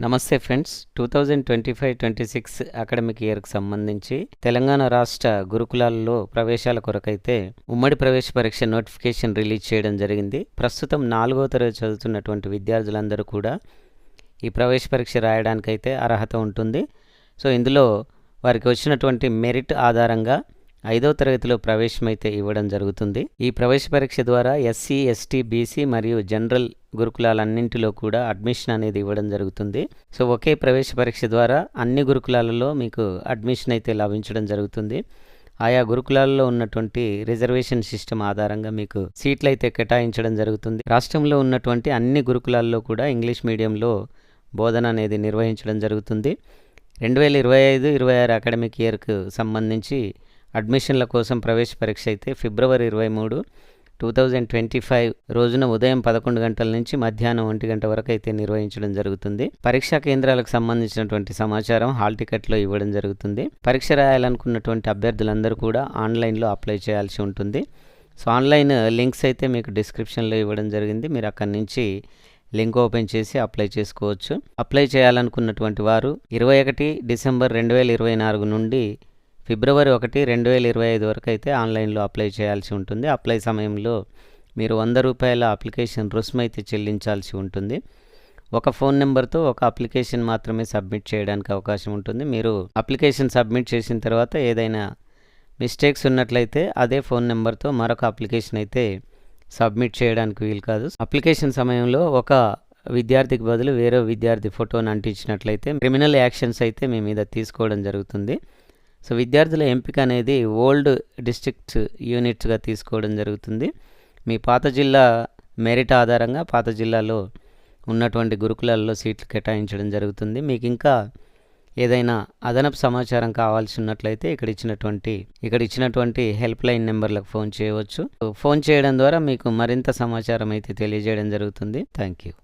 నమస్తే friends. Two thousand twenty five twenty six academic ఇయర్కి సంబంధించి తెలంగాణ రాష్ట్ర గురుకులాల్లో ప్రవేశాల కొరకైతే ఉమ్మడి ప్రవేశ పరీక్ష నోటిఫికేషన్ రిలీజ్ చేయడం జరిగింది. ప్రస్తుతం నాలుగో తరగతి చదువుతున్నటువంటి విద్యార్థులందరూ కూడా ఈ ప్రవేశ పరీక్ష రాయడానికైతే అర్హత ఉంటుంది. సో ఇందులో వారికి వచ్చినటువంటి మెరిట్ ఆధారంగా ఐదో తరగతిలో ప్రవేశమైతే ఇవ్వడం జరుగుతుంది. ఈ ప్రవేశ పరీక్ష ద్వారా ఎస్సీ ఎస్టీ బీసీ మరియు జనరల్ గురుకులాలన్నింటిలో కూడా అడ్మిషన్ అనేది ఇవ్వడం జరుగుతుంది. సో ఒకే ప్రవేశ పరీక్ష ద్వారా అన్ని గురుకులాలలో మీకు అడ్మిషన్ అయితే లభించడం జరుగుతుంది. ఆయా గురుకులాల్లో ఉన్నటువంటి రిజర్వేషన్ సిస్టమ్ ఆధారంగా మీకు సీట్లు అయితే కేటాయించడం జరుగుతుంది. రాష్ట్రంలో ఉన్నటువంటి అన్ని గురుకులాల్లో కూడా ఇంగ్లీష్ మీడియంలో బోధన అనేది నిర్వహించడం జరుగుతుంది. రెండు వేల ఇరవై ఐదు ఇరవై ఆరు అకాడమిక్ ఇయర్కు సంబంధించి అడ్మిషన్ల కోసం ప్రవేశ పరీక్ష అయితే ఫిబ్రవరి ఇరవై మూడు టూ థౌజండ్ ట్వంటీ ఫైవ్ రోజున ఉదయం పదకొండు గంటల నుంచి మధ్యాహ్నం ఒంటి గంట వరకు అయితే నిర్వహించడం జరుగుతుంది. పరీక్షా కేంద్రాలకు సంబంధించినటువంటి సమాచారం హాల్ టికెట్లో ఇవ్వడం జరుగుతుంది. పరీక్ష రాయాలనుకున్నటువంటి అభ్యర్థులందరూ కూడా ఆన్లైన్లో అప్లై చేయాల్సి ఉంటుంది. సో ఆన్లైన్ లింక్స్ అయితే మీకు డిస్క్రిప్షన్లో ఇవ్వడం జరిగింది. మీరు అక్కడి నుంచి లింక్ ఓపెన్ చేసి అప్లై చేసుకోవచ్చు. అప్లై చేయాలనుకున్నటువంటి వారు ఇరవై ఒకటి డిసెంబర్ రెండు వేల ఇరవై నాలుగు నుండి ఫిబ్రవరి ఒకటి రెండు వేల ఇరవై ఐదు వరకు అయితే ఆన్లైన్లో అప్లై చేయాల్సి ఉంటుంది. అప్లై సమయంలో మీరు వంద రూపాయల అప్లికేషన్ రుసుము అయితే చెల్లించాల్సి ఉంటుంది. ఒక ఫోన్ నెంబర్తో ఒక అప్లికేషన్ మాత్రమే సబ్మిట్ చేయడానికి అవకాశం ఉంటుంది. మీరు అప్లికేషన్ సబ్మిట్ చేసిన తర్వాత ఏదైనా మిస్టేక్స్ ఉన్నట్లయితే అదే ఫోన్ నెంబర్తో మరొక అప్లికేషన్ అయితే సబ్మిట్ చేయడానికి వీలు కాదు. అప్లికేషన్ సమయంలో ఒక విద్యార్థికి బదులు వేరే విద్యార్థి ఫోటోని అంటించినట్లయితే క్రిమినల్ యాక్షన్స్ అయితే మీ మీద తీసుకోవడం జరుగుతుంది. సో విద్యార్థుల ఎంపిక అనేది ఓల్డ్ డిస్ట్రిక్ట్ యూనిట్స్గా తీసుకోవడం జరుగుతుంది. మీ పాత జిల్లా మెరిట్ ఆధారంగా పాత జిల్లాలో ఉన్నటువంటి గురుకులాల్లో సీట్లు కేటాయించడం జరుగుతుంది. మీకు ఇంకా ఏదైనా అదనపు సమాచారం కావాల్సి ఉన్నట్లయితే ఇక్కడ ఇచ్చినటువంటి ఇక్కడ ఇచ్చినటువంటి హెల్ప్ లైన్ నెంబర్లకు ఫోన్ చేయవచ్చు. ఫోన్ చేయడం ద్వారా మీకు మరింత సమాచారం అయితే తెలియజేయడం జరుగుతుంది. Thank you.